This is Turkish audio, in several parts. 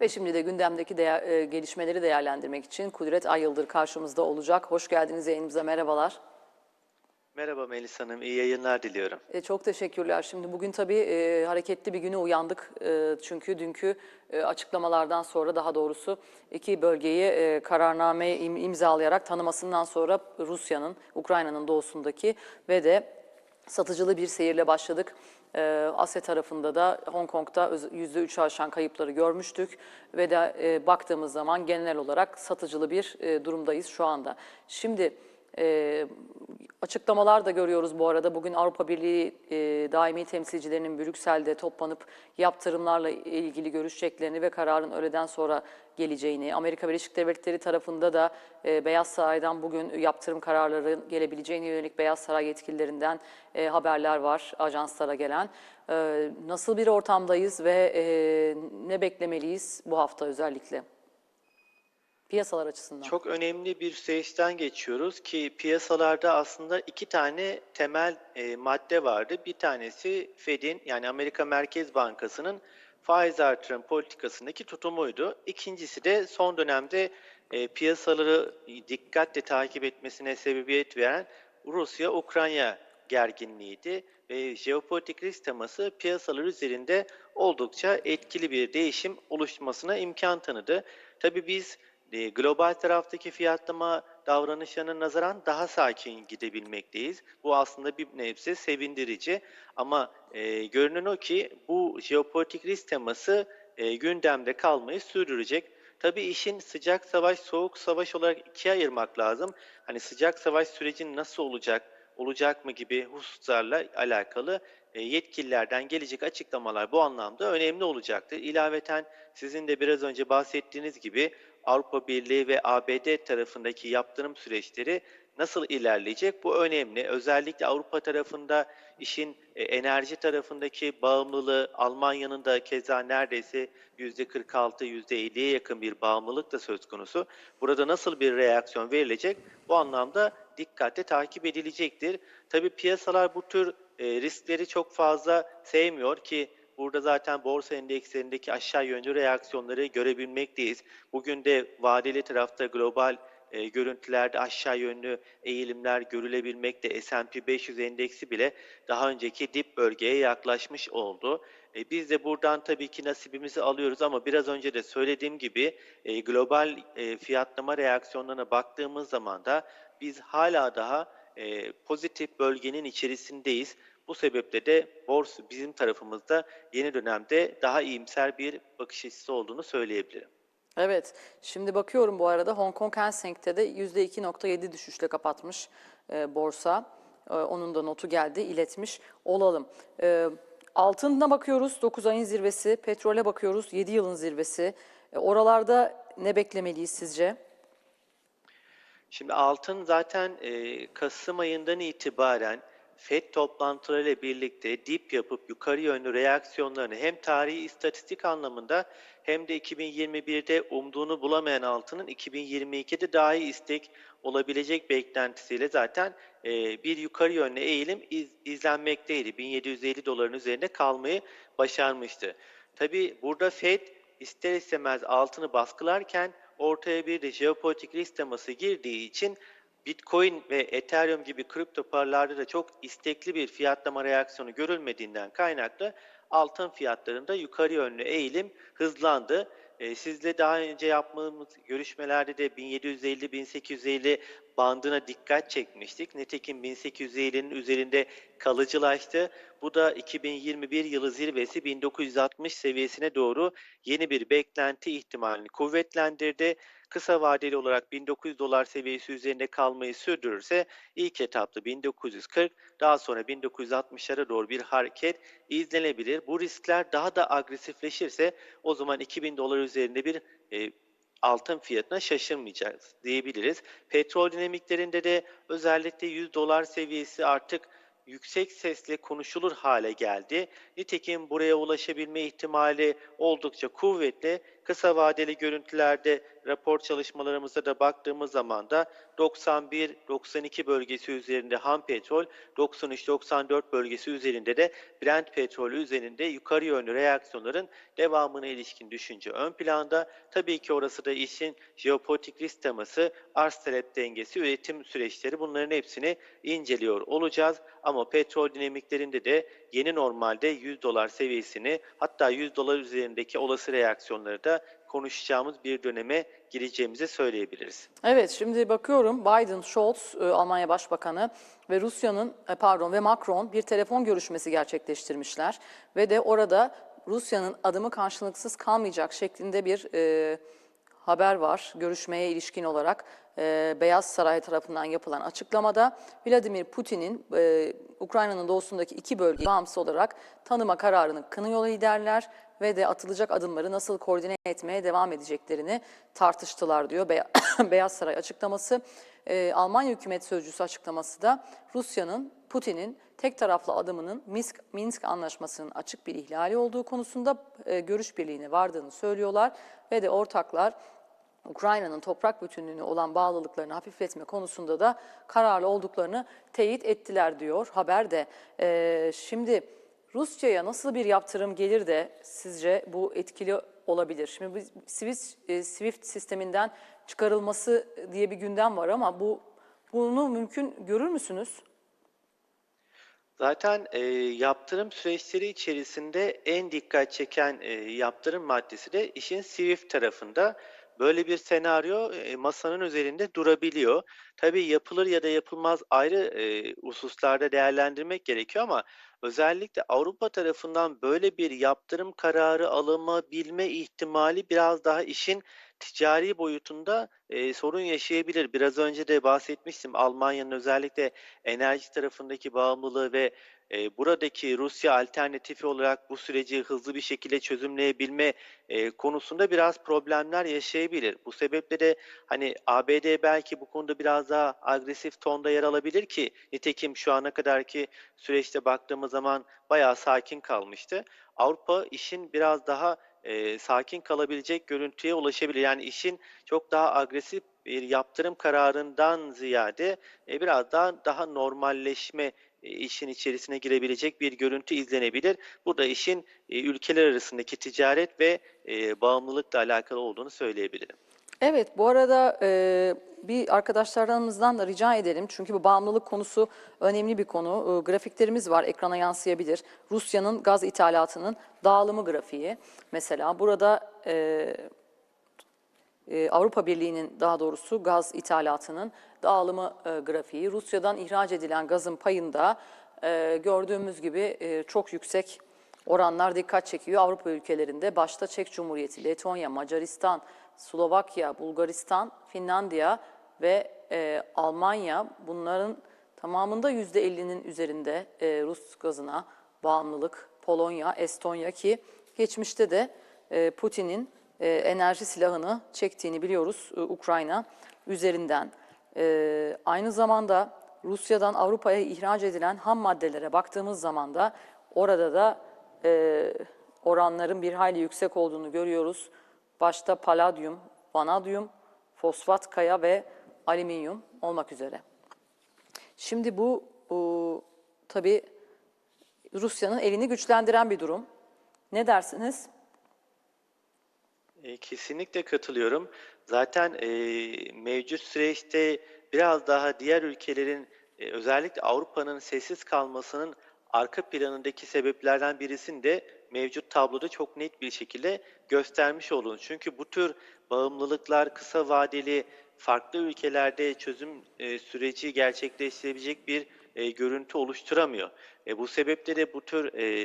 Ve şimdi de gündemdeki değer- e, gelişmeleri değerlendirmek için Kudret Ayıldır karşımızda olacak. Hoş geldiniz yayınımıza, merhabalar. Merhaba Melis Hanım, iyi yayınlar diliyorum. E, çok teşekkürler. Şimdi bugün tabii e, hareketli bir güne uyandık. E, çünkü dünkü e, açıklamalardan sonra daha doğrusu iki bölgeyi e, kararname im- imzalayarak tanımasından sonra Rusya'nın, Ukrayna'nın doğusundaki ve de satıcılı bir seyirle başladık. E, Asya tarafında da Hong Kong'da öz- %3'ü aşan kayıpları görmüştük ve de e, baktığımız zaman genel olarak satıcılı bir e, durumdayız şu anda. Şimdi e, açıklamalar da görüyoruz bu arada. Bugün Avrupa Birliği e, daimi temsilcilerinin Brüksel'de toplanıp yaptırımlarla ilgili görüşeceklerini ve kararın öğleden sonra geleceğini, Amerika Birleşik Devletleri tarafında da e, Beyaz Saray'dan bugün yaptırım kararları gelebileceğine yönelik Beyaz Saray yetkililerinden e, haberler var ajanslara gelen. E, nasıl bir ortamdayız ve e, ne beklemeliyiz bu hafta özellikle? Piyasalar açısından. Çok önemli bir süreçten geçiyoruz ki piyasalarda aslında iki tane temel e, madde vardı. Bir tanesi Fed'in yani Amerika Merkez Bankası'nın faiz artırım politikasındaki tutumuydu. İkincisi de son dönemde e, piyasaları dikkatle takip etmesine sebebiyet veren Rusya-Ukrayna gerginliğiydi ve jeopolitik risk teması piyasalar üzerinde oldukça etkili bir değişim oluşmasına imkan tanıdı. Tabii biz e, global taraftaki fiyatlama davranışlarına nazaran daha sakin gidebilmekteyiz. Bu aslında bir nebze sevindirici ama e, görünen o ki bu jeopolitik risk teması e, gündemde kalmayı sürdürecek. Tabii işin sıcak savaş, soğuk savaş olarak ikiye ayırmak lazım. Hani sıcak savaş sürecin nasıl olacak, olacak mı gibi hususlarla alakalı e, yetkililerden gelecek açıklamalar bu anlamda önemli olacaktır. İlaveten sizin de biraz önce bahsettiğiniz gibi Avrupa Birliği ve ABD tarafındaki yaptırım süreçleri nasıl ilerleyecek? Bu önemli. Özellikle Avrupa tarafında işin e, enerji tarafındaki bağımlılığı, Almanya'nın da keza neredeyse %46, %50'ye yakın bir bağımlılık da söz konusu. Burada nasıl bir reaksiyon verilecek? Bu anlamda dikkatle takip edilecektir. Tabii piyasalar bu tür e, riskleri çok fazla sevmiyor ki Burada zaten borsa endekslerindeki aşağı yönlü reaksiyonları görebilmekteyiz. Bugün de vadeli tarafta global e, görüntülerde aşağı yönlü eğilimler görülebilmekte. S&P 500 endeksi bile daha önceki dip bölgeye yaklaşmış oldu. E, biz de buradan tabii ki nasibimizi alıyoruz ama biraz önce de söylediğim gibi e, global e, fiyatlama reaksiyonlarına baktığımız zaman da biz hala daha e, pozitif bölgenin içerisindeyiz. Bu sebeple de borsa bizim tarafımızda yeni dönemde daha iyimser bir bakış açısı olduğunu söyleyebilirim. Evet, şimdi bakıyorum bu arada Hong Kong Hang Seng'te de %2.7 düşüşle kapatmış e, borsa. E, onun da notu geldi, iletmiş olalım. E, altına bakıyoruz, 9 ayın zirvesi, petrole bakıyoruz, 7 yılın zirvesi. E, oralarda ne beklemeliyiz sizce? Şimdi altın zaten e, Kasım ayından itibaren FED toplantılarıyla birlikte dip yapıp yukarı yönlü reaksiyonlarını hem tarihi istatistik anlamında hem de 2021'de umduğunu bulamayan altının 2022'de daha iyi istek olabilecek beklentisiyle zaten e, bir yukarı yönlü eğilim iz, izlenmekteydi. 1750 doların üzerinde kalmayı başarmıştı. Tabi burada FED ister istemez altını baskılarken ortaya bir de jeopolitik risk teması girdiği için Bitcoin ve Ethereum gibi kripto paralarda da çok istekli bir fiyatlama reaksiyonu görülmediğinden kaynaklı altın fiyatlarında yukarı yönlü eğilim hızlandı. Ee, sizle daha önce yaptığımız görüşmelerde de 1750-1850 bandına dikkat çekmiştik. Nitekim 1850'nin üzerinde kalıcılaştı. Bu da 2021 yılı zirvesi 1960 seviyesine doğru yeni bir beklenti ihtimalini kuvvetlendirdi. Kısa vadeli olarak 1900 dolar seviyesi üzerinde kalmayı sürdürürse ilk etapta 1940 daha sonra 1960'lara doğru bir hareket izlenebilir. Bu riskler daha da agresifleşirse o zaman 2000 dolar üzerinde bir e, altın fiyatına şaşırmayacağız diyebiliriz. Petrol dinamiklerinde de özellikle 100 dolar seviyesi artık yüksek sesle konuşulur hale geldi. Nitekim buraya ulaşabilme ihtimali oldukça kuvvetli. kısa vadeli görüntülerde rapor çalışmalarımıza da baktığımız zaman da 91-92 bölgesi üzerinde ham petrol, 93-94 bölgesi üzerinde de Brent petrolü üzerinde yukarı yönlü reaksiyonların devamına ilişkin düşünce ön planda. Tabii ki orası da işin jeopolitik risk teması, arz talep dengesi, üretim süreçleri bunların hepsini inceliyor olacağız. Ama petrol dinamiklerinde de yeni normalde 100 dolar seviyesini hatta 100 dolar üzerindeki olası reaksiyonları da konuşacağımız bir döneme gireceğimizi söyleyebiliriz. Evet, şimdi bakıyorum Biden, Scholz, e, Almanya Başbakanı ve Rusya'nın e, pardon ve Macron bir telefon görüşmesi gerçekleştirmişler ve de orada Rusya'nın adımı karşılıksız kalmayacak şeklinde bir e, haber var görüşmeye ilişkin olarak e, Beyaz Saray tarafından yapılan açıklamada Vladimir Putin'in e, Ukrayna'nın doğusundaki iki bölgeyi bağımsız olarak tanıma kararını kınıyor liderler ve de atılacak adımları nasıl koordine etmeye devam edeceklerini tartıştılar diyor Be- Beyaz Saray açıklaması. E, Almanya hükümet sözcüsü açıklaması da Rusya'nın Putin'in tek taraflı adımının Minsk, Minsk anlaşmasının açık bir ihlali olduğu konusunda e, görüş birliğine vardığını söylüyorlar ve de ortaklar Ukrayna'nın toprak bütünlüğüne olan bağlılıklarını hafifletme konusunda da kararlı olduklarını teyit ettiler diyor haberde. Ee, şimdi Rusya'ya nasıl bir yaptırım gelir de sizce bu etkili olabilir? Şimdi biz Swift, e, Swift sisteminden çıkarılması diye bir gündem var ama bu bunu mümkün görür müsünüz? Zaten e, yaptırım süreçleri içerisinde en dikkat çeken e, yaptırım maddesi de işin Swift tarafında. Böyle bir senaryo e, masanın üzerinde durabiliyor. Tabii yapılır ya da yapılmaz ayrı e, hususlarda değerlendirmek gerekiyor ama özellikle Avrupa tarafından böyle bir yaptırım kararı alınabilme ihtimali biraz daha işin ticari boyutunda e, sorun yaşayabilir. Biraz önce de bahsetmiştim Almanya'nın özellikle enerji tarafındaki bağımlılığı ve e, buradaki Rusya alternatifi olarak bu süreci hızlı bir şekilde çözümleyebilme e, konusunda biraz problemler yaşayabilir. Bu sebeple de hani ABD belki bu konuda biraz daha agresif tonda yer alabilir ki nitekim şu ana kadarki süreçte baktığımız zaman bayağı sakin kalmıştı. Avrupa işin biraz daha e, sakin kalabilecek görüntüye ulaşabilir. Yani işin çok daha agresif bir yaptırım kararından ziyade e, biraz daha daha normalleşme e, işin içerisine girebilecek bir görüntü izlenebilir. Bu da işin e, ülkeler arasındaki ticaret ve e, bağımlılıkla alakalı olduğunu söyleyebilirim. Evet, bu arada e, bir arkadaşlarımızdan da rica edelim. Çünkü bu bağımlılık konusu önemli bir konu. E, grafiklerimiz var, ekrana yansıyabilir. Rusya'nın gaz ithalatının dağılımı grafiği. Mesela burada e, e, Avrupa Birliği'nin daha doğrusu gaz ithalatının dağılımı e, grafiği. Rusya'dan ihraç edilen gazın payında e, gördüğümüz gibi e, çok yüksek oranlar dikkat çekiyor. Avrupa ülkelerinde başta Çek Cumhuriyeti, Letonya, Macaristan, Slovakya, Bulgaristan, Finlandiya ve e, Almanya bunların tamamında %50'nin üzerinde e, Rus gazına bağımlılık. Polonya, Estonya ki geçmişte de e, Putin'in e, enerji silahını çektiğini biliyoruz e, Ukrayna üzerinden. E, aynı zamanda Rusya'dan Avrupa'ya ihraç edilen ham maddelere baktığımız zaman da orada da e, oranların bir hayli yüksek olduğunu görüyoruz. Başta paladyum, vanadyum, fosfat kaya ve alüminyum olmak üzere. Şimdi bu, bu tabii Rusya'nın elini güçlendiren bir durum. Ne dersiniz? E, Kesinlikle katılıyorum. Zaten e, mevcut süreçte biraz daha diğer ülkelerin e, özellikle Avrupa'nın sessiz kalmasının arka planındaki sebeplerden birisini de mevcut tabloda çok net bir şekilde göstermiş oldunuz. Çünkü bu tür bağımlılıklar kısa vadeli farklı ülkelerde çözüm e, süreci gerçekleştirebilecek bir e, görüntü oluşturamıyor. E, bu sebeple de bu tür e,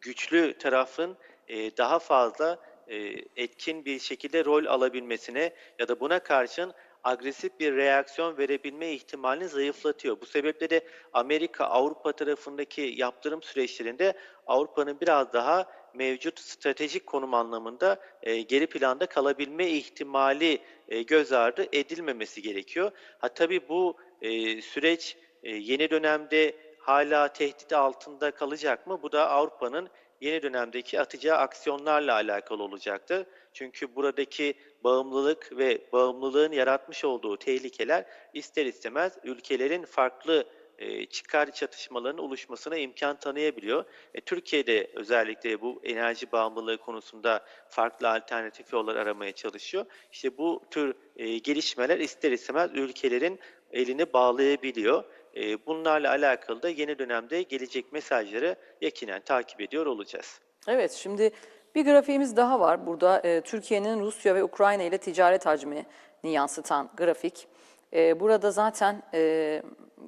güçlü tarafın e, daha fazla e, etkin bir şekilde rol alabilmesine ya da buna karşın agresif bir reaksiyon verebilme ihtimalini zayıflatıyor. Bu sebeple de Amerika, Avrupa tarafındaki yaptırım süreçlerinde Avrupa'nın biraz daha mevcut stratejik konum anlamında e, geri planda kalabilme ihtimali e, göz ardı edilmemesi gerekiyor. Ha tabii bu e, süreç e, yeni dönemde hala tehdit altında kalacak mı? Bu da Avrupa'nın yeni dönemdeki atacağı aksiyonlarla alakalı olacaktır. Çünkü buradaki bağımlılık ve bağımlılığın yaratmış olduğu tehlikeler ister istemez ülkelerin farklı e, çıkar çatışmalarının oluşmasına imkan tanıyabiliyor. E, Türkiye'de özellikle bu enerji bağımlılığı konusunda farklı alternatif yollar aramaya çalışıyor. İşte bu tür e, gelişmeler ister istemez ülkelerin elini bağlayabiliyor. E, bunlarla alakalı da yeni dönemde gelecek mesajları yakinen takip ediyor olacağız. Evet, şimdi bir grafiğimiz daha var. Burada e, Türkiye'nin Rusya ve Ukrayna ile ticaret hacmini yansıtan grafik. E, burada zaten e,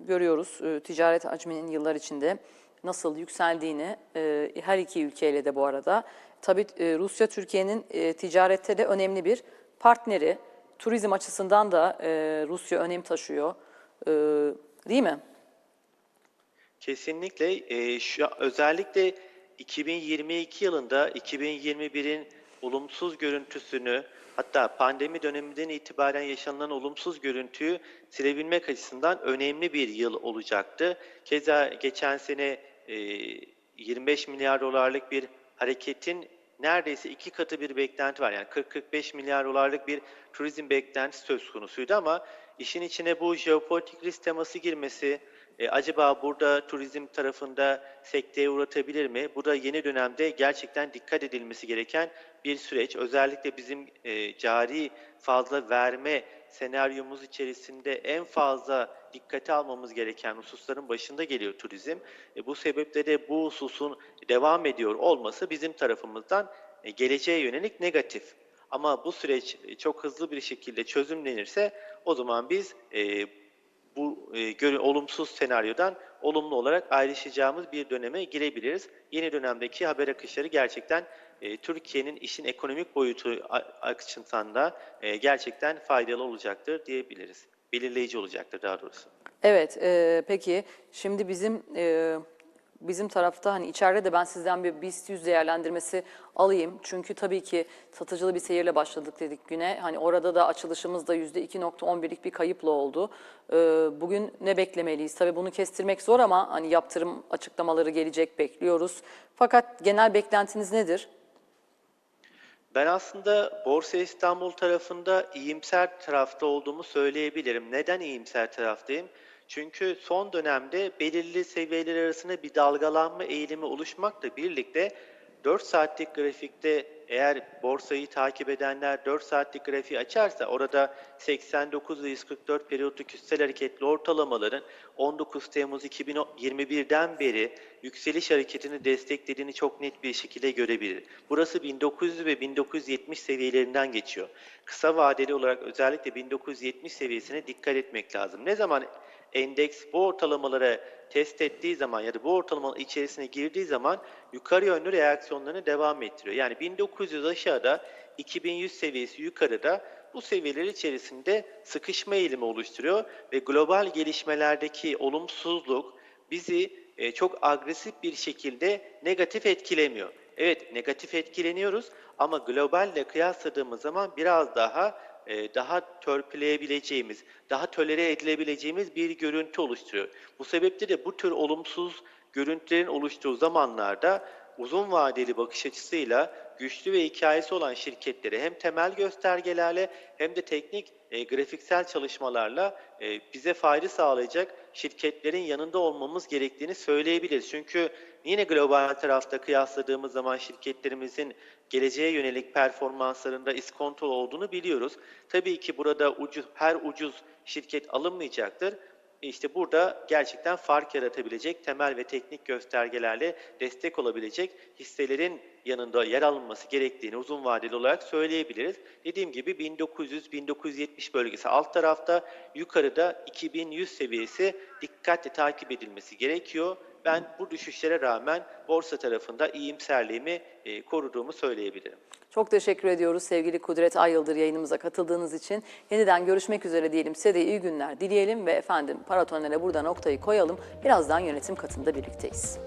görüyoruz ticaret hacminin yıllar içinde nasıl yükseldiğini her iki ülkeyle de bu arada. Tabii Rusya Türkiye'nin ticarette de önemli bir partneri. Turizm açısından da Rusya önem taşıyor. Değil mi? Kesinlikle e, şu özellikle 2022 yılında 2021'in olumsuz görüntüsünü hatta pandemi döneminden itibaren yaşanılan olumsuz görüntüyü silebilmek açısından önemli bir yıl olacaktı. Keza geçen sene e, 25 milyar dolarlık bir hareketin neredeyse iki katı bir beklenti var. Yani 40-45 milyar dolarlık bir turizm beklentisi söz konusuydu ama işin içine bu jeopolitik risk teması girmesi, e, acaba burada turizm tarafında sekteye uğratabilir mi? Bu da yeni dönemde gerçekten dikkat edilmesi gereken bir süreç. Özellikle bizim e, cari fazla verme senaryomuz içerisinde en fazla dikkate almamız gereken hususların başında geliyor turizm. E, bu sebeple de bu hususun devam ediyor olması bizim tarafımızdan e, geleceğe yönelik negatif. Ama bu süreç e, çok hızlı bir şekilde çözümlenirse o zaman biz e, bu e, olumsuz senaryodan olumlu olarak ayrışacağımız bir döneme girebiliriz. Yeni dönemdeki haber akışları gerçekten e, Türkiye'nin işin ekonomik boyutu açısından da e, gerçekten faydalı olacaktır diyebiliriz. Belirleyici olacaktır daha doğrusu. Evet, e, peki şimdi bizim e, bizim tarafta hani içeride de ben sizden bir BIST 100 değerlendirmesi alayım. Çünkü tabii ki satıcılı bir seyirle başladık dedik güne. Hani orada da açılışımız da %2.11'lik bir kayıpla oldu. E, bugün ne beklemeliyiz? Tabii bunu kestirmek zor ama hani yaptırım açıklamaları gelecek bekliyoruz. Fakat genel beklentiniz nedir? Ben aslında Borsa İstanbul tarafında iyimser tarafta olduğumu söyleyebilirim. Neden iyimser taraftayım? Çünkü son dönemde belirli seviyeler arasında bir dalgalanma eğilimi oluşmakla birlikte 4 saatlik grafikte eğer borsayı takip edenler 4 saatlik grafiği açarsa orada 89 ve 144 periyodik üstel hareketli ortalamaların 19 Temmuz 2021'den beri yükseliş hareketini desteklediğini çok net bir şekilde görebilir. Burası 1900 ve 1970 seviyelerinden geçiyor. Kısa vadeli olarak özellikle 1970 seviyesine dikkat etmek lazım. Ne zaman endeks bu ortalamalara test ettiği zaman ya da bu ortalamanın içerisine girdiği zaman yukarı yönlü reaksiyonlarını devam ettiriyor. Yani 1900 aşağıda 2100 seviyesi yukarıda bu seviyeler içerisinde sıkışma eğilimi oluşturuyor ve global gelişmelerdeki olumsuzluk bizi e, çok agresif bir şekilde negatif etkilemiyor. Evet negatif etkileniyoruz ama globalle kıyasladığımız zaman biraz daha e, daha törpüleyebileceğimiz, daha tolere edilebileceğimiz bir görüntü oluşturuyor. Bu sebeple de bu tür olumsuz görüntülerin oluştuğu zamanlarda uzun vadeli bakış açısıyla güçlü ve hikayesi olan şirketlere hem temel göstergelerle hem de teknik e, grafiksel çalışmalarla e, bize fayda sağlayacak şirketlerin yanında olmamız gerektiğini söyleyebiliriz. Çünkü yine global tarafta kıyasladığımız zaman şirketlerimizin geleceğe yönelik performanslarında iskontolu olduğunu biliyoruz. Tabii ki burada ucuz, her ucuz şirket alınmayacaktır. İşte burada gerçekten fark yaratabilecek temel ve teknik göstergelerle destek olabilecek hisselerin yanında yer alınması gerektiğini uzun vadeli olarak söyleyebiliriz. Dediğim gibi 1900-1970 bölgesi alt tarafta, yukarıda 2100 seviyesi dikkatle takip edilmesi gerekiyor. Ben bu düşüşlere rağmen borsa tarafında iyimserliğimi e, koruduğumu söyleyebilirim. Çok teşekkür ediyoruz sevgili Kudret Ayıldır yayınımıza katıldığınız için. Yeniden görüşmek üzere diyelim. Size de iyi günler dileyelim ve efendim Paratonel'e burada noktayı koyalım. Birazdan yönetim katında birlikteyiz.